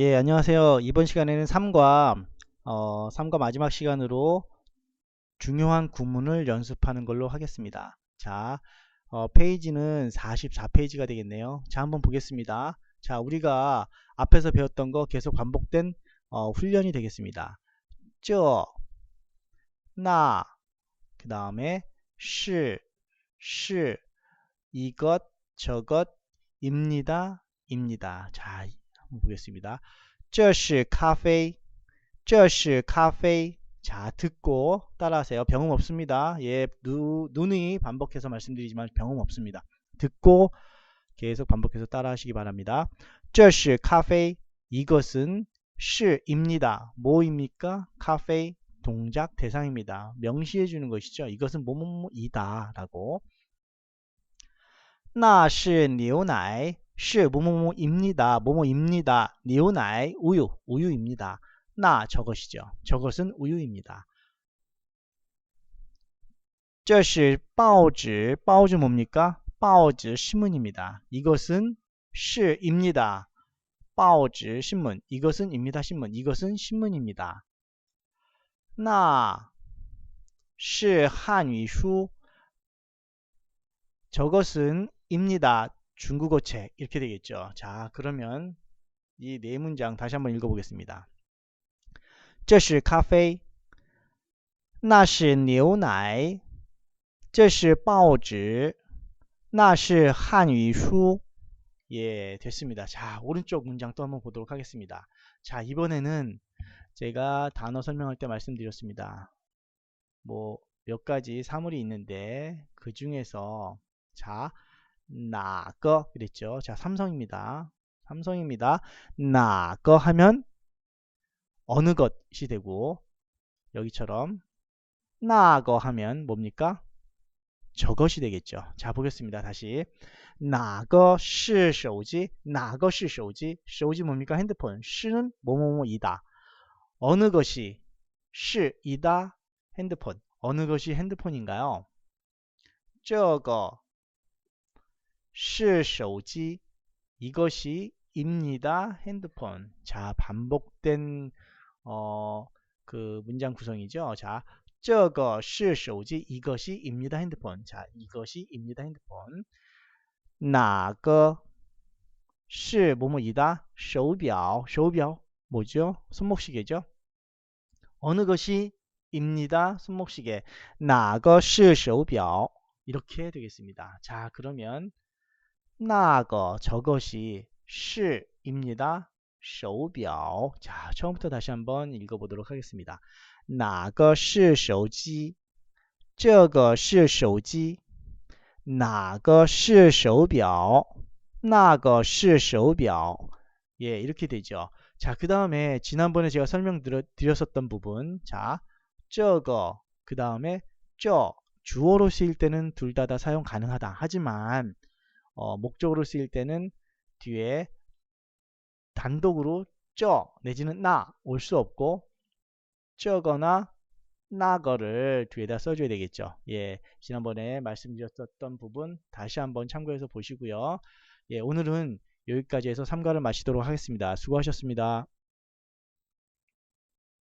예, 안녕하세요. 이번 시간에는 3과, 어, 3과 마지막 시간으로 중요한 구문을 연습하는 걸로 하겠습니다. 자, 어, 페이지는 44페이지가 되겠네요. 자, 한번 보겠습니다. 자, 우리가 앞에서 배웠던 거 계속 반복된 어, 훈련이 되겠습니다. 저, 나, 그 다음에 시, 시, 이것, 저것, 입니다, 입니다. 자, 보겠습니다. 这是咖啡.这是咖啡. 자, 듣고 따라하세요. 병음 없습니다. 예, 누, 눈이 반복해서 말씀드리지만 병음 없습니다. 듣고 계속 반복해서 따라하시기 바랍니다. 这是咖啡. 이것은 시입니다. 뭐입니까? 카페 동작 대상입니다. 명시해 주는 것이죠. 이것은 뭐뭐뭐이다 라고. 那是牛奶. 是 뭐뭐뭐입니다. 뭐뭐입니다. 니오나이 우유 우유입니다. 나 저것이죠. 저것은 우유입니다. 这是报纸报纸 뭡니까? 报纸 신문입니다. 이것은 시입니다. 报纸 신문 이것은 입니다 신문 이것은 신문입니다. 那是汉语书 저것은 입니다. 중국어 책 이렇게 되겠죠. 자 그러면 이 네 문장 다시 한번 읽어보겠습니다. 这是咖啡那是牛奶这是报纸那是汉语书 예 됐습니다. 자 오른쪽 문장 또 한번 보도록 하겠습니다. 자 이번에는 제가 단어 설명할 때 말씀드렸습니다. 뭐 몇 가지 사물이 있는데 그 중에서 자 나거 그랬죠. 자, 삼성입니다. 삼성입니다. 나거 하면 어느 것이 되고 여기처럼 나거 하면 뭡니까? 저것이 되겠죠. 자, 보겠습니다. 다시. 나거 시手机, 나거 시手机, 手机 뭡니까? 핸드폰. 시는 뭐뭐뭐이다. 어느 것이 시이다. 핸드폰. 어느 것이 핸드폰인가요? 这个 是手机 이것이 입니다. 핸드폰. 자, 반복된 어, 그 문장 구성이죠. 자, 这个是手机 이것이 입니다. 핸드폰. 자, 이것이 입니다. 핸드폰. 哪个是 뭐뭐이다. 手表手表 뭐죠? 손목시계죠. 어느 것이 입니다. 손목시계. 哪个是手表 이렇게 되겠습니다. 자, 그러면 那个 저것이 是입니다. 手表. 자, 처음부터 다시 한번 읽어보도록 하겠습니다. 哪个是手机?这个是手机.那个是手表.那个是手表. 예, 이렇게 되죠. 자, 그 다음에 지난번에 제가 설명드렸었던 부분. 자, 这个그 다음에 这 주어로 쓰일 때는 둘 다 다 사용 가능하다. 하지만 어, 목적으로 쓰일 때는 뒤에 단독으로 저 내지는 나 올 수 없고 저거나 나거를 뒤에다 써줘야 되겠죠. 예, 지난번에 말씀드렸던 부분 다시 한번 참고해서 보시고요. 예, 오늘은 여기까지 해서 삼가를 마치도록 하겠습니다. 수고하셨습니다.